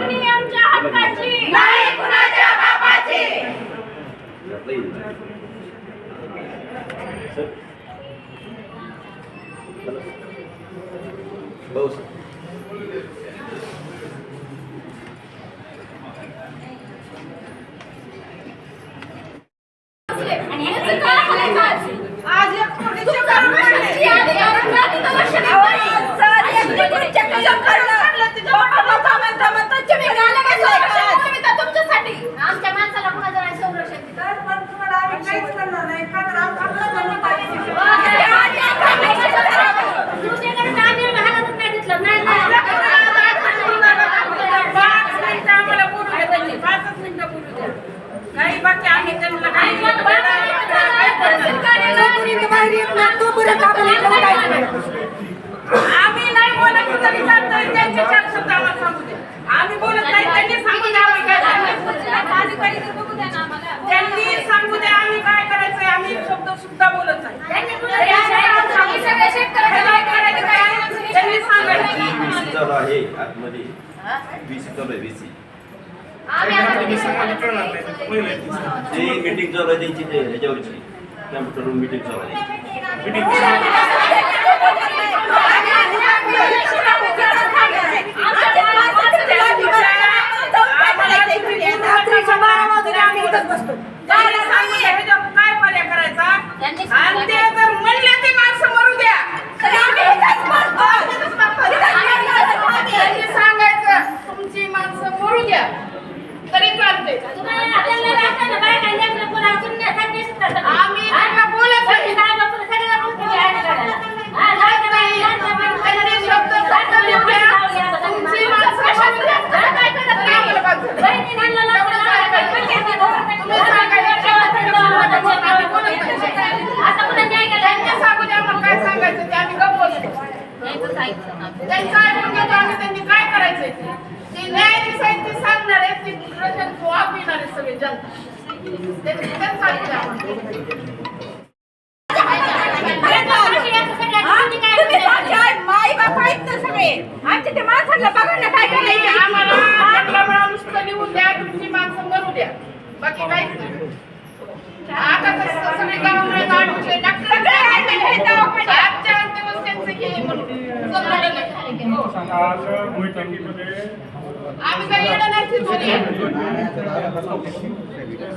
मागणी आमच्या हक्काची नाही कुणाच्या बापाची आज? आज बसली. आणि याला जाती तर लक्ष देत नाही. सारी एक पोलीस आमच्या माणसाला कुणाचं नाही संरक्षण तर पण तुम्हाला आम्ही काहीच करणार नाही. का तर आम- आपलं धर्म पाहिजे. दुसरीकडे नांदेड घालायचं नाही तिथलं. नाही, नाही. पाच मिनिटं आम्हाला बोलू द्या त्यांनी. पाचच मिनिटं बोलू द्या. काही बाकी आम्ही त्यांना काही आणि मग बाबा काय करणार? जोपर्यंत बाहेर येत नाही तोपर्यंत आपण इकडे उठायचं नाही. आम्ही नाही बोलत तरी चालतंय त्यांचे चार शब्द आम्हाला सांगू दे आम्ही बोलत नाही त्यांनी सांगू द्या आम्ही काय करायचं अधिकारी तर बघू द्या ना आम्हाला. त्यांनी सांगू द्या आम्ही काय करायचंय आम्ही शब्द सुद्धा बोलत नाही त्यांनी कुणाला द्यायचं नाही. हे सगळे शेतकऱ्याचं काय करायचं काय? त्यांनी सांगायचं VC चालू आहे आतमध्ये VC चालू आहे VC. आम्ही आता किती ते मीटिंग चालू आहे त्यांची ते ह्याच्यावरची कॅम्प्युटरवर मीटिंग चालू आहे रात्रीच्या बारा वाजून आम्ही इथंच बसतो त्यांनी सांगू द्या ह्याच्यावर काय पर्याय करायचा त्यांनी आणि ते जर म्हणले ते माणसं मरू द्या तर आम्ही इथंच मरतो. इथंच मरतो. त्यांनी सांगायचं तुमची माणसं मरू द्या. तरी चालते काय करायचंय ते. न्यायाधीश आहेत ते सांगणार आहेत ते प्रशासन जबाब देणार आहे सगळे जनता 再再唱一遍。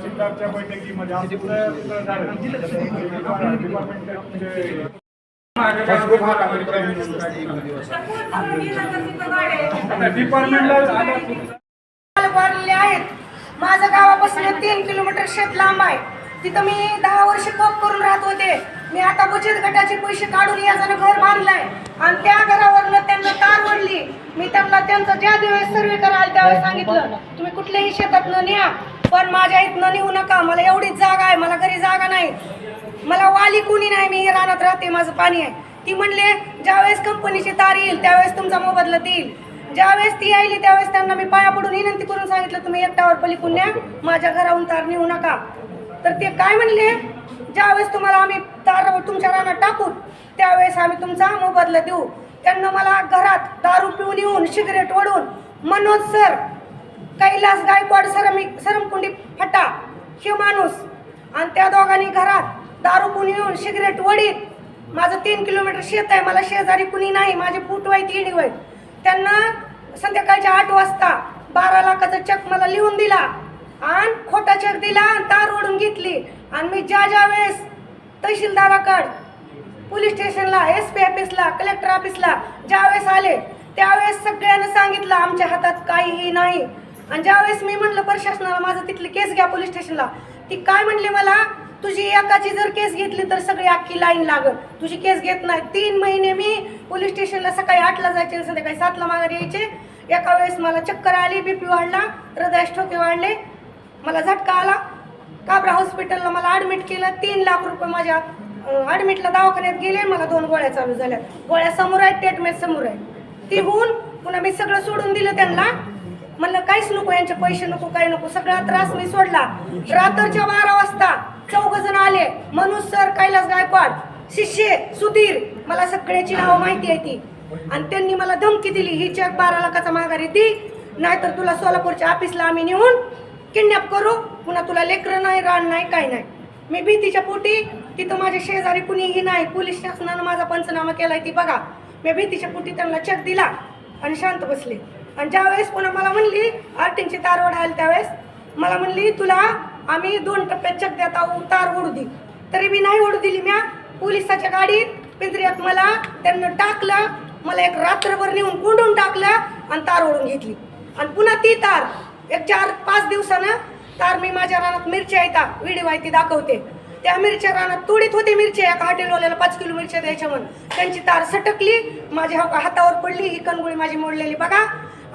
सिद्धार्थच्या बैठकीमध्ये आमचं डिपार्टमेंटला वाढलेले आहेत. माझं गावापासून तीन किलोमीटर शेत लांब आहे. तिथं मी दहा वर्ष कप करून राहत होते. मी आता बचत गटाचे पैसे काढून याचं घर बांधलाय. आणि त्या घरावरनं त्यांना तार वडली मी त्यांना त्यांचं ज्या दिवस सर्वे करायला त्यावेळेस सांगितलं तुम्ही कुठल्याही शेतात न न्या पण माझ्या इथनं नेऊ नका. मला एवढीच जागा आहे मला घरी जागा नाही. मला वाली कुणी नाही मी रानात राहते माझं पाणी आहे. ती म्हणले ज्यावेळेस कंपनीची तार येईल त्यावेळेस तुमचा मोबदला देईल ज्यावेळेस ती आली त्यावेळेस त्यांना मी पाया पडून विनंती करून सांगितलं तुम्ही एकट्यावर पलिकून माझ्या घराहून तार नेऊ नका. तर ते काय म्हणले? ज्यावेळेस तुम्हाला आम्ही तार तुमच्या रानात टाकू त्यावेळेस आम्ही तुमचा मोबदला देऊ. त्यांना मला घरात दारू पिऊन येऊन सिगरेट ओढून मनोज सर कैलास गायकवाड सरमी सरमकुंडी फटा हे माणूस. आणि त्या दोघांनी घरात दारू पिऊन येऊन सिगरेट वडीत माझं तीन किलोमीटर शेत आहे मला शेजारी कुणी नाही माझे फूट वाईट येणी वाईट त्यांना संध्याकाळच्या आठ वाजता बारा लाखाचा चेक मला लिहून दिला. आणि खोटा चेक दिला आणि तार ओढून घेतली. आणि मी ज्या ज्या वेळेस तहसीलदाराकड पोलीस स्टेशनला एस पी ऑफिसला कलेक्टर ऑफिसला ज्यावेळेस आले त्यावेळेस सगळ्यांना सांगितलं आमच्या हातात काहीही नाही. आणि ज्यावेळेस मी म्हणलं प्रशासनाला माझं तिथली केस घ्या पोलीस स्टेशनला. ती काय म्हणली मला? तुझी एकाची जर केस घेतली तर सगळी अख्खी लाईन लागल. तुझी केस घेत नाही. तीन महिने मी पोलीस स्टेशनला सकाळी आठला जायचे संध्याकाळी सातला माघारी यायचे. एका वेळेस मला चक्कर आली बीपी वाढला हृदयास ठोके वाढले. मला झटका आला. काबरा हॉस्पिटलला मला ॲडमिट केलं. तीन लाख रुपये माझ्या ॲडमिटला दवाखान्यात गेले मला दोन गोळ्या चालू झाल्या. गोळ्या समोर आहेत ट्रीटमेंट समोर आहे ती होऊन पुन्हा मी सगळं सोडून दिलं त्यांना. म्हणलं काहीच नको यांचे पैसे नको काही नको. सगळा त्रास मी सोडला. रात्रच्या बारा वाजता चौघ जण आले. मनुज सर कैलास गायकवाड शिष्य सुधीर मला सगळ्याची नावं माहिती आहे ती. आणि त्यांनी मला धमकी दिली. ही चेक बारा लाखाचा माघारी दी नाहीतर तुला सोलापूरच्या ऑफिसला आम्ही नेऊन किडनॅप करू पुन्हा तुला लेकरं नाही रान नाही काय नाही. मी भीतीच्या पोटी तिथं माझ्या शेजारी कुणीही नाही. पोलीस शासनानं माझा पंचनामा केलाय ती बघा. मी भीतीच्या पोटी त्यांना चेक दिला आणि शांत बसले. आणि ज्यावेळेस पुन्हा मला म्हणली आर्टिंगची तार ओढायला त्यावेळेस मला म्हणली तुला आम्ही दोन टप्प्यात चेक देत आहोत तार ओढू दे. तरी मी नाही ओढू दिली म्या. पोलिसाच्या गाडीत पिंजऱ्यात मला त्यांना टाकलं. मला एक रात्रभर नेऊन कोंडून टाकलं आणि तार ओढून घेतली. आणि पुन्हा ती तार एक चार पाच दिवसानं तार मी माझ्या रानात मिरच्या येतात व्हिडिओ आहे ती दाखवते. त्या मिरच्या रानात तोडीत होते मिरच्या एका हॉटेलवाल्याला पाच किलो मिरच्या द्यायच्या म्हणून. त्यांची तार सटकली माझ्या हो- हातावर पडली ही कणगुळी माझी मोडलेली बघा.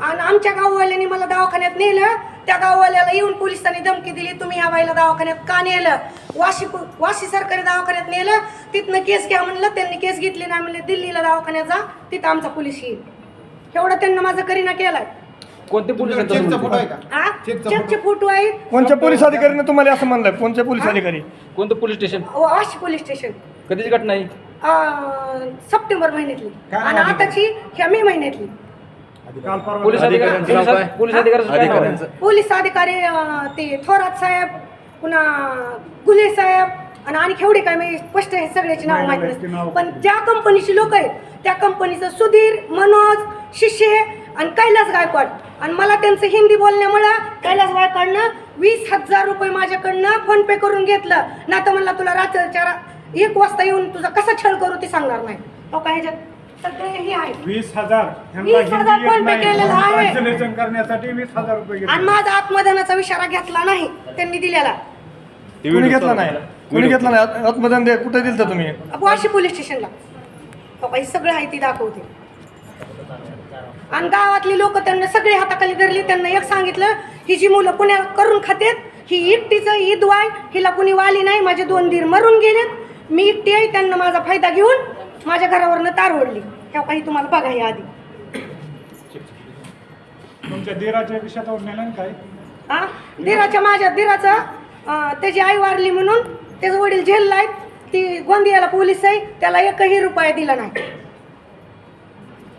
आणि आमच्या गाववाल्यानी मला दवाखान्यात नेलं. त्या गाववाल्याला येऊन पोलिसांनी धमकी दिली तुम्ही ह्या बाईला दवाखान्यात का नेलं? वाशी वाशी सरकारी दवाखान्यात नेलं. तिथनं केस घ्या म्हणलं त्यांनी केस घेतली नाही म्हणलं दिल्लीला दवाखान्यात जा तिथं आमचा पोलीस येईल. एवढं त्यांना माझं करीना केलाय. कोणते पोलीस आहेत चेकचा तसं फोटो आहे का? हा चेकचे फोटो. आहेत. कोणत्या पोलीस अधिकाऱ्याने तुम्हाला असं म्हणलंय? कोणत्या पोलीस अधिकारी? कोणतं police station? Vashi police station. कधीची घटना आहे अं, सप्टेंबर महिन्यातली. काय आणि नाव आताची ह्या मे महिन्यातली. काल परवा पोलीस अधिकारी पोलीस- पोलीस अधिकाऱ्याचं काय नाव आहे? पोलीस अधिकारी अं, ते थोरात साहेब पुन्हा गुले साहेब आणि आणि केवढे काय मी स्पष्ट हे सगळ्याची नाव माहिती नाही, पण ज्या कंपनीची लोक आहेत त्या कंपनीचं सुधीर मनोज शिष्य आणि कैलास गायकवाड. आणि मला त्यांचं हिंदी बोलण्यामुळं कैलास गायकवाडनं वीस हजार रुपये माझ्याकडनं फोन पे करून घेतलं. ना तर म्हणला तुला रात्रीच्या एक वाजता येऊन तुझा कसा छळ करू ते सांगणार नाही. हो का ह्याच्यात सगळे हे आहे. वीस हजार. ह्यांना वीस हजार हिंदी येत फोन पे नाही. केलेलं आहे. ट्रान्सलेशन करण्यासाठी वीस हजार रुपये आणि माझा आत्मदानाचा इशारा घेतला नाही त्यांनी दिलेला. कुणी घेतला नाही. कुणी घेतला नाही. आत- आत्मदान दे. कुठे दिलं तुम्ही? वाशी पोलीस स्टेशनला. हे सगळं आहे ती दाखवते. आणि गावातली लोक त्यांना सगळे हाताखाली धरली त्यांना एक सांगितलं ही जी मुलं पुण्याला करून खातेत ही एकटीचं ईद वाय हिला कुणी वाली नाही माझे दोन धीर मरून गेलेत. मी एकटी आहे त्यांना माझा फायदा घेऊन माझ्या घरावरनं तार ओढली. ह्या काही तुम्हाला बघा हे आधी. तुमच्या दिराच्या काय हा? माझ्या धीराचा अं, त्याची आई वारली म्हणून त्याचे वडील जेलला आहेत. ती गोंदियाला पोलीस आहे त्याला एकही रुपया दिला नाही.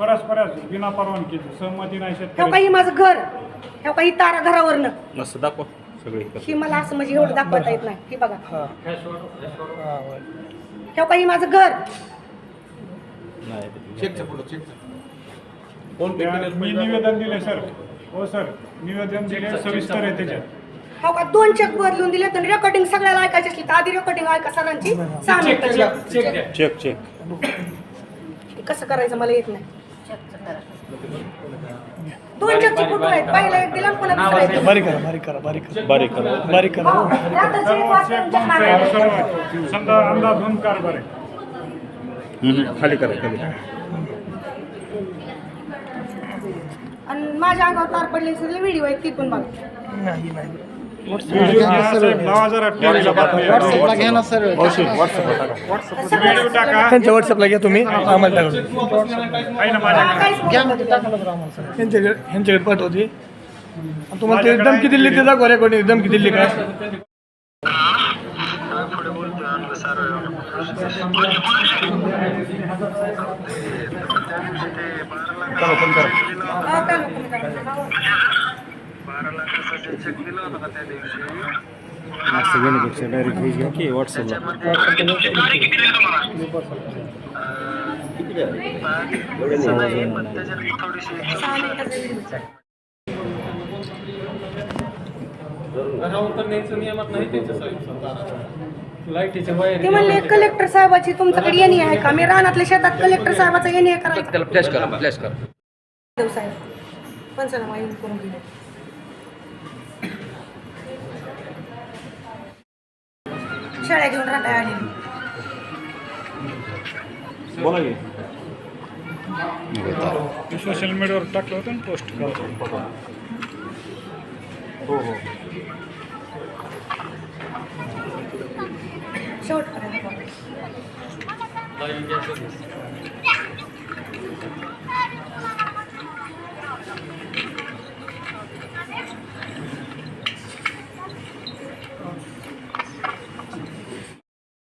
परस्परच बिना परवानगी सहमती नाही शेतकरी. काही माझं घर. ह्या काही तारा घरावरनं. असं दाखवा सगळे ही मला असं म्हणजे एवढं दाखवता येत नाही. ही बघा. ह्या काही माझं घर. त्या- मी निवेदन दिले सर. हो सर. निवेदन दिले सविस्तर आहे त्याच्यात. हो का? दोन चेक बदलून दिले तर रेकॉर्डिंग सगळ्याला ऐकायची असली तर आधी रेकॉर्डिंग ऐका सरांची. सहा मिनिटाची चेक चेक. कसं करायचं मला येत नाही. दोन चेकचे फोटो आहेत. पहिला एक दिला पुन्हा दुसरा एक दिला. बारीक करा बारीक करा बारीक करा. बारीक करा. बारीक करा. हो, समजा अंदाज कारभार आहे. खाली करा खाली आणि माझ्या अंगावर तार पडले सगळे व्हिडिओ आहेत ती पण बघा. व्हिडिओ घ्या, व्हॉट्सअपला घ्या ना सर. व्हिडिओ टाका. त्यांच्या व्हॉट्सअपला घ्या तुम्ही आम्हाला टाका. आहे ना ह्यांच्याकडे ह्यांच्याकडे पाठवते. तुम्हाला ते धमकी दिली ते दाखवा रेकॉर्डिंग धमकी दिली का? हा, काय नको, काय नको. सहा मिनिटाचा व्हिडिओ. ते म्हणले कलेक्टर साहेबाची तुमच्याकडे येणी आहे का? मी रानातल्या शेतात कलेक्टर साहेबाचा येणी आहे करायचा त्याला फ्लॅश करा फ्लॅश करा. देव साहेब पंचनामा येऊन करून दिले शेळ्या घेऊन राहता आलेली सोशल मीडियावर टाकलं होतं ना पोस्ट करतो शेवटपर्यंत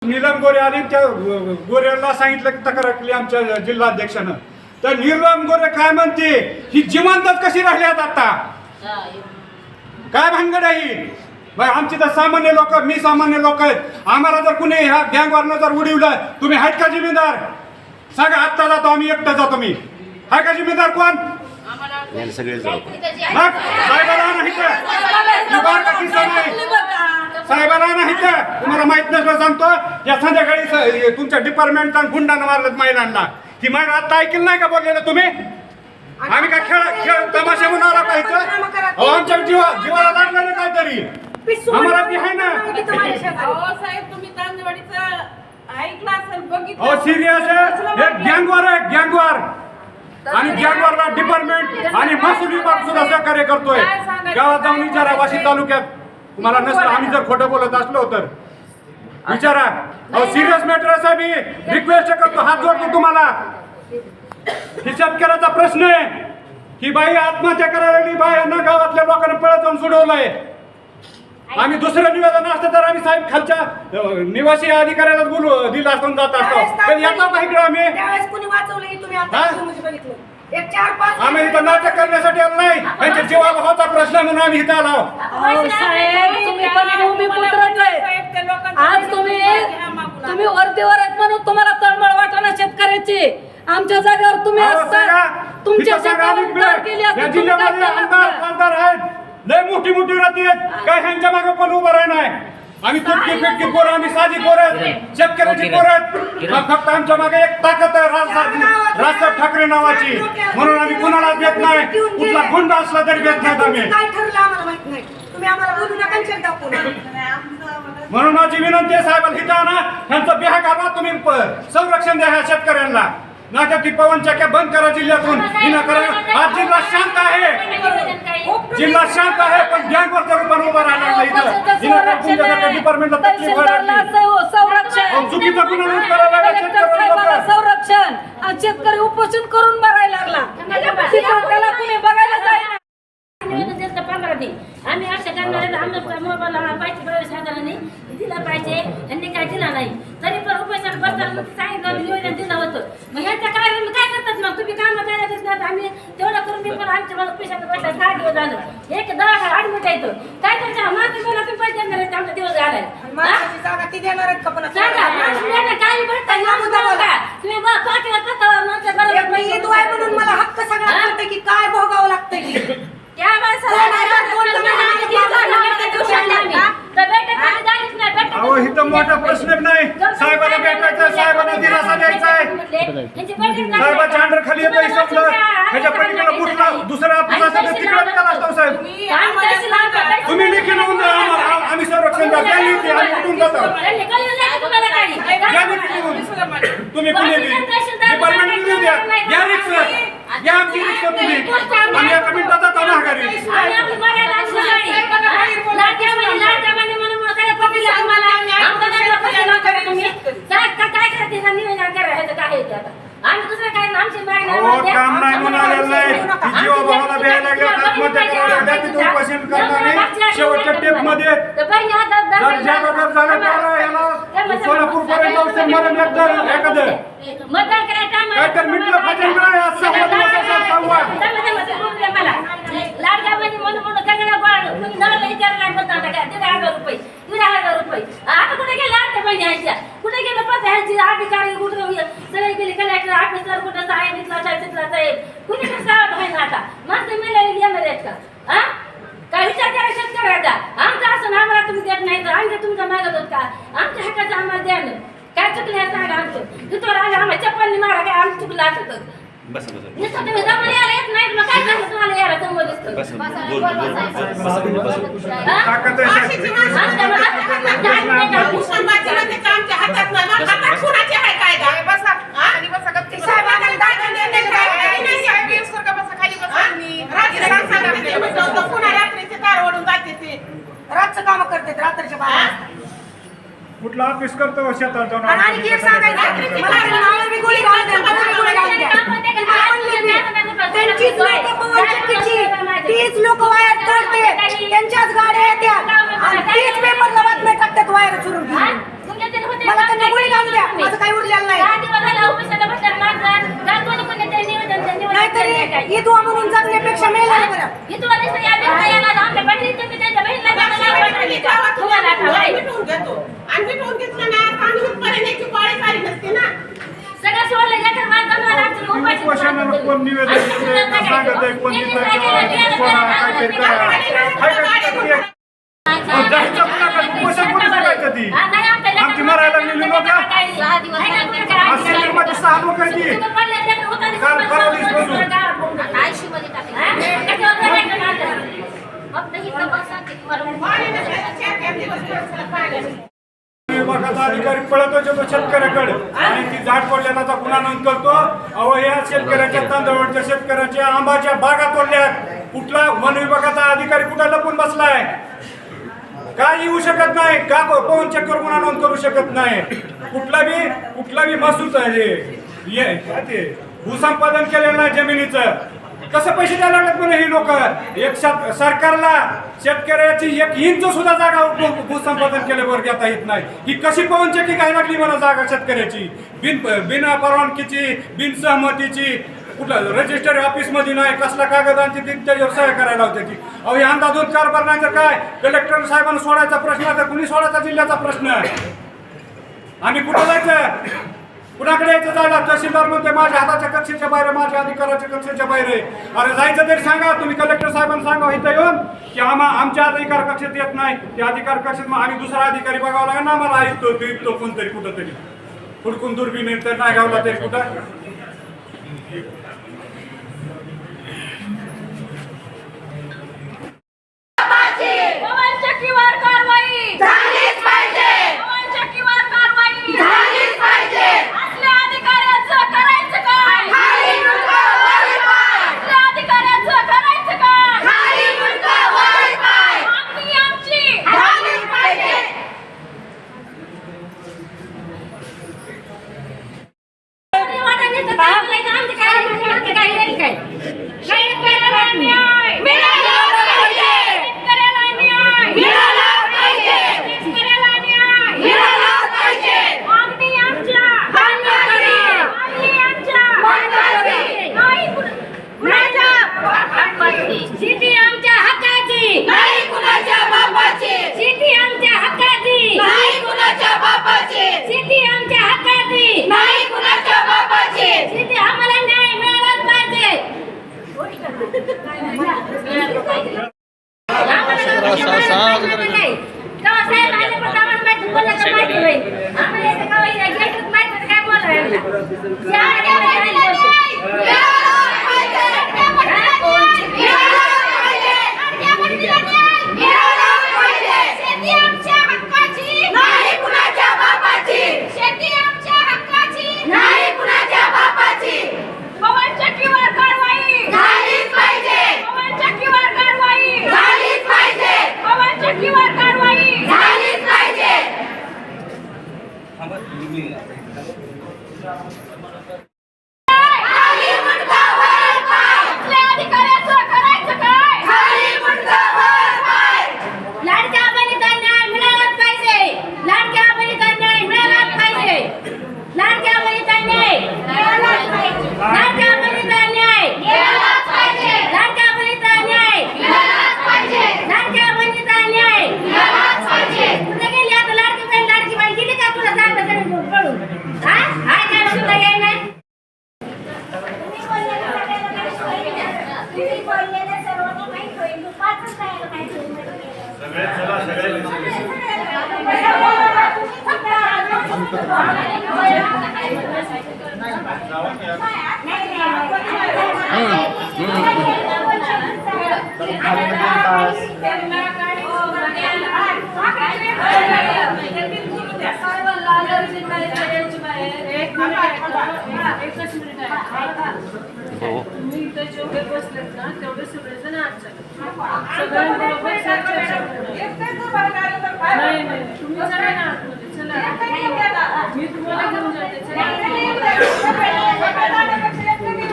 नीलम गोरे आली त्या गोरेला सांगितलं की तक्रार केली आमच्या जिल्हाध्यक्षानं. तर निर्लम गोरे काय म्हणते? ही जिवंतच कशी राहिल्यात आता? काय भानगड आहे आमची तर सामान्य लोक मी सामान्य लोक आहेत. आम्हाला जर कुणी ह्या गँगवरनं जर उडवलं तुम्ही आहेत का जिम्मेदार सांगा आत्ता जातो आम्ही एकटा जातो मी. आहे का जिम्मेदार कोण? सगळे जाऊ मग साहेबाला नाही तर बार का तुम्हाला माहीत नसलं सांगतो. या संध्याकाळी स- हे तुमच्या डिपार्टमेंटचा गुंडानं मारलं महिलांना. ती महिला आता ऐकलं नाही का बोललेलं तुम्ही? आम्ही काय खेळ खेळ तमाशा म्हणून आला पाहिजे अहो, आमच्या जीवा जीवाला लागलं ना काहीतरी. आम्हाला ती आहे ना. अहो साहेब तुम्ही तांदवाडीचं ऐकलं असेल बघितलं अहो सिरियस हे गँगवार आहे गँगवार आणि गँगवारला डिपार्टमेंट आणि महसूल विभाग सुद्धा सहकार्य करतोय. गावात जाऊन विचारा वाशी तालुक्यात. तुम्हाला नसलं आम्ही जर खोटं बोलत असलो तर. विचारा. अहो सिरियस मॅटर असा मी रिक्वेस्ट करतो हात जोडतो तुम्हाला. ही शेतकऱ्याचा प्रश्न आहे ही बाई आत्महत्या करायला बाई यांना गावातल्या लोकांना पळत जाऊन सोडवलंय. आम्ही दुसरं निवेदन असतं तर आम्ही साहेब खालच्या निवासी अधिकाऱ्याला बोलू दिलं असतो जात असतो. पण का इकडं आम्ही हे हा? आम्ही इथं नाटक करण्यासाठी आलो नाही. त्यांच्या जीवाला होता प्रश्न म्हणून आम्ही इथं आलो अहो, साहेब तुम्ही पण भूमिपुत्रच आहे. आज तुम्ही तुम्ही वरतीवर आहेत म्हणून तुम्हाला तळमळ वाटणार शेतकऱ्याची? आमच्या जागेवर तुम्ही असता तुमच्या शेतावर केली या असती तुम्ही जिल्ह्यामध्ये आमदार? खासदार आहेत. लय मोठी मोठी राती आहेत. काय ह्यांच्या मागे पण उभं राहणार नाही. आम्ही तुटकी फिटकी पोरं आम्ही साधी पोरं आहेत. शेतकऱ्याची पोरं फक्त आमच्या मागे एक ताकद आहे राज राजसाहेब ठाकरे नावाची. म्हणून आम्ही कुणाला देत नाही. कुठला गुंड असला तरी देत नाहीत आम्ही. काय ठरलं आम्हाला माहीत नाही. तुम्ही आम्हाला बोलू नका म्हणून माझी विनंती आहे साहेबांना हिता ना ह्यांचं बिहा घाला तुम्ही प- संरक्षण द्या ह्या शेतकऱ्यांना. नाका ती पवन चक्या बंद करा जिल्ह्यातून. आज जिल्हा शांत आहे. जिल्हा शांत आहे पण गँगवर जर पण उभा राहिला नाही इथं. तुमच्यासारख्या डिपार्टमेंटला तकलीफ संरक्षण. चुकीचा गुन्हा नोंद लागला. संरक्षण. आणि शेतकरी उपोषण करून भरायला लागला. त्याला कुणी बघायला जाईल पंधरा आम्ही अशा करणाऱ्याला आमच्या मोबाईलला पाहिजे प्रवेश साधारांनी दिला पाहिजे. यांनी काय दिला नाही. तरी पण उपोषण बसताना मग सांगितलं निवेदन दिलं होतं मग ह्यांच्या काय काय करतात मग तुम्ही काम करायला देत नाही आम्ही तेवढं करून मी पैशाचं बसला सहा दिवस झालं. एक दहा ऍडमिट येतो काय करता? माझं मला तुम्ही पैसे देणार आहेत आमचा दिवस झालाय? माणसाची जागा ती देणार आहेत का पण? सांगा माणसं देणार काही भेटतात त्यांना मुद्दा बोला. तुम्ही बा पाठीवर तत्वावर माणसं बरोबर एक मी हिंदू आहे म्हणून मला हक्क हा? कळतं की काय भोगावं लागतं की. त्या माणसाला? बैठक. तर बैठक जायच नाही. बैठक अहो इथं मोठा प्रश्न नाही. साहेबाला भेटायचं आहे, साहेबांना दिलासा द्यायचा आहे. यांची बैठक. साहेबाच्या अंडर खाली येतं समजलं ह्याच्या पलीकडे कुठला दुसरा ऑफिस असेल तिकडे असतो. साहेब. बैठक- तुम्ही लेखी नोंद द्या आम्हाला आम्ही संरक्षण द्या त्या लिहिते आम्ही उठून जातो? त्यांनी कळलं नाही का तुम्हाला काही? द्या लेखी नोंद. तुम्ही कुणी बी डिपार्टमेंट द्या. द्या रिक्स द्या आमची रिक्स तुम्ही आम्ही एका तुम्ही? काय काय- काय करते ते आता? आम्ही दुसरं काय नाही, आमची मागणी अहो आम्हाला द्या. काम नाही म्हणून आलेलं नाही की जीवा भावाला द्यायला लागले आत्महत्या करायला लागल्या तिथे उपोषण करणारे शेवटच्या टेपमध्ये तर बहिणी हातात जर दाखवायला- जागोदर झालं तर याला सोलापूर पर्यंत औषध मरण एकदा एखादं मतदान करायचं आम्हाला. काय तर मिटलं फाटेल नाही आज दमा ते बोलू द्या मला. लाडक्यामध्ये म्हणून म्हणून सगळ्या गोळा- कोणी नवऱ्याला विचारलं नाही बोलता आता काय, दीड हजार रुपये, दीड हजार रुपये. आता कुठे गेले आमच्या बहिणी ह्यांच्या? कुठे गेले पत ह्यांची अधिकारी कुठे सगळे गेले कलेक्टर ऑफिसर कुठं साहेब इथला साहेब तिथला साहेब कुणी कसं गावात होईना आता माणसं मेलेली येणार आहेत का हा काय विचार करा शेतकऱ्याचा आमचं असं आम्हाला तुम्ही देत नाही तर आम्ही तुमच्या मागत होत का आमच्या हक्काचं आम्हाला द्या ना काय चुकलं हे सांगा आमचं तिथवर आले आम्हाला चप्पलनी मारा काय आम्ही चुकलं असं तर बस बस नुसतं तुम्ही जमा यायला येत नाही मग काय सांगू तुम्हाला यायला समोर दिसतं बस बोल बोल बस हा? ताकद आहे अशीच साहेब. माणसं आमच्या मनात हातात नाही, हातात नाही. संभाजीनगरचं आमच्या हातात नाही. मग हातात कुणाचे आहे कायदा? हा? साहेबांना कायदा देण्याचं काय आहे? नाही, साहेब, येऊस्तोवर का बसा, खाली बसा. रात्री सांगतात आपल्याला, बसवतो. पुन्हा रात्रीचे तार ओढून जाते ते. रातचं काम करते रात्रीच्या बारा ऑफिस करतो शेतात जाऊन आणि आणखी एक सांगायचं मला नावाला गोळी घालून द्या, मला बी गोळी घालून द्या. त्यांचीच लोक पवन चक्कीची तीच लोक वायर तोडते त्यांच्याच गाड्या येतात आणि तीच पेपरला बातम्या टाकतात वायर चुरून हा? घेऊन. मला? त्यांना गोळी घालून द्या माझं काही उरलेलं नाही दहा दिवस झाले ऑफिसाला बसल्यात माणसं. काय कोणी कोणी तरी निवेदन काय विधवा म्हणून जगण्यापेक्षा मेलेलं बरं ही तुला दिसतं या बिनला याला आमच्या बहिणीचं मी त्यांच्या बहिणीला त्याला नाव पडलं का? घेतलं ना पाळी सारी नसते ना. सगळं सोडलं जन्माला अडचण उपाशी कोण निवेदन सांगत आहे, कोण काहीतरी करा. जायचं कुणाकडे? उपोषण कोणी करायचं ती? आमची मरायला लागलेली लोकं? आज सिनेमाची सहा लोक आहेत ती. काल परवा दिवशी बसून. फक्त ही तपास विभागाचा अधिकारी पळत येतो शेतकऱ्याकडे. आणि ती झाड पडल्याचा गुन्हा नोंद करतो. अहो या शेतकऱ्याच्या तांदळाच्या शेतकऱ्याच्या आंबाच्या बागा तोडल्यात. कुठला वन विभागाचा अधिकारी कुठं लपून बसलाय? काय येऊ शकत नाही. का पवन चक्कर गुन्हा नोंद करू शकत नाही? कुठला बी कुठला बी महसूल आहे भूसंपादन केलेलं नाही जमिनीचं. कसं पैसे द्यायला लागतात बरं ही लोक? एक सरकारला शेतकऱ्याची एक इंच सुद्धा जागा भूसंपादन केल्यावर घेता येत नाही. ही कशी पवनचक्की काय लागली मला जागा शेतकऱ्याची? बिन बिना परवानगीची बिन सहमतीची. कुठं रजिस्टर ऑफिसमध्ये नाही. कसला कागद आणते ती त्याच्यावर सह्या करायला होते ती. अहो हे अंदाजून कारभार नाही तर काय? कलेक्टर साहेबांना सोडायचा प्रश्न आहे तर कुणी सोडायचा जिल्ह्याचा प्रश्न आहे? आम्ही कुठं जायचं? कुणाकडे यायचं जायला? तहसीलदार म्हणते माझ्या हाताच्या कक्षेच्या बाहेर माझ्या अधिकाराच्या कक्षेच्या बाहेर आहे. अरे जायचं तरी सांगा तुम्ही कलेक्टर साहेबांना सांगा इथं येऊन की आम्हा आमच्या अधिकार कक्षेत येत नाही. त्या अधिकार कक्षेत मग आम्ही दुसरा अधिकारी बघावा लागेल ना आम्हाला. ऐकतो तो कोणतरी कुठं तरी हुडकून दुर्बीन तर नाही गावला तरी कुठं? Yeah, yeah. मी तुम्हाला घेऊन जाते.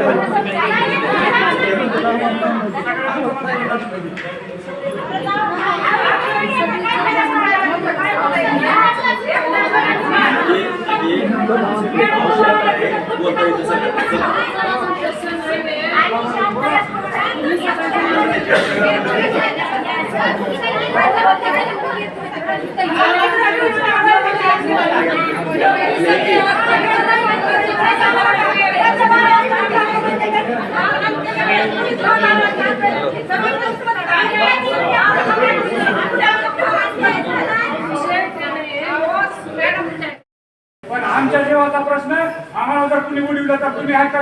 काही चर्चा नाही पण आमच्या जीवाचा प्रश्न आम्हाला जर तुम्ही उडविलं तर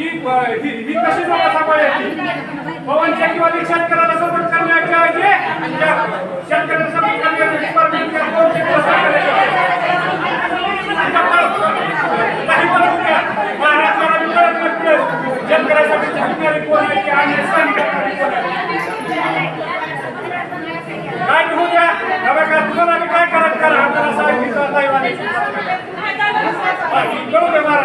ही ही कशी लोक सांभाळायची? पवनच्या किंवा शेतकऱ्याला सोबत करण्याच्या शेतकऱ्याला सोबत शेतकऱ्यासाठी जिम्मेदारी कोण आहे. आणि सांगितलं काय घेऊ द्या? नव्या काय तुम्हाला काय करत करा? आपल्याला सांगितलं दैवाने কোনো ব্যবহার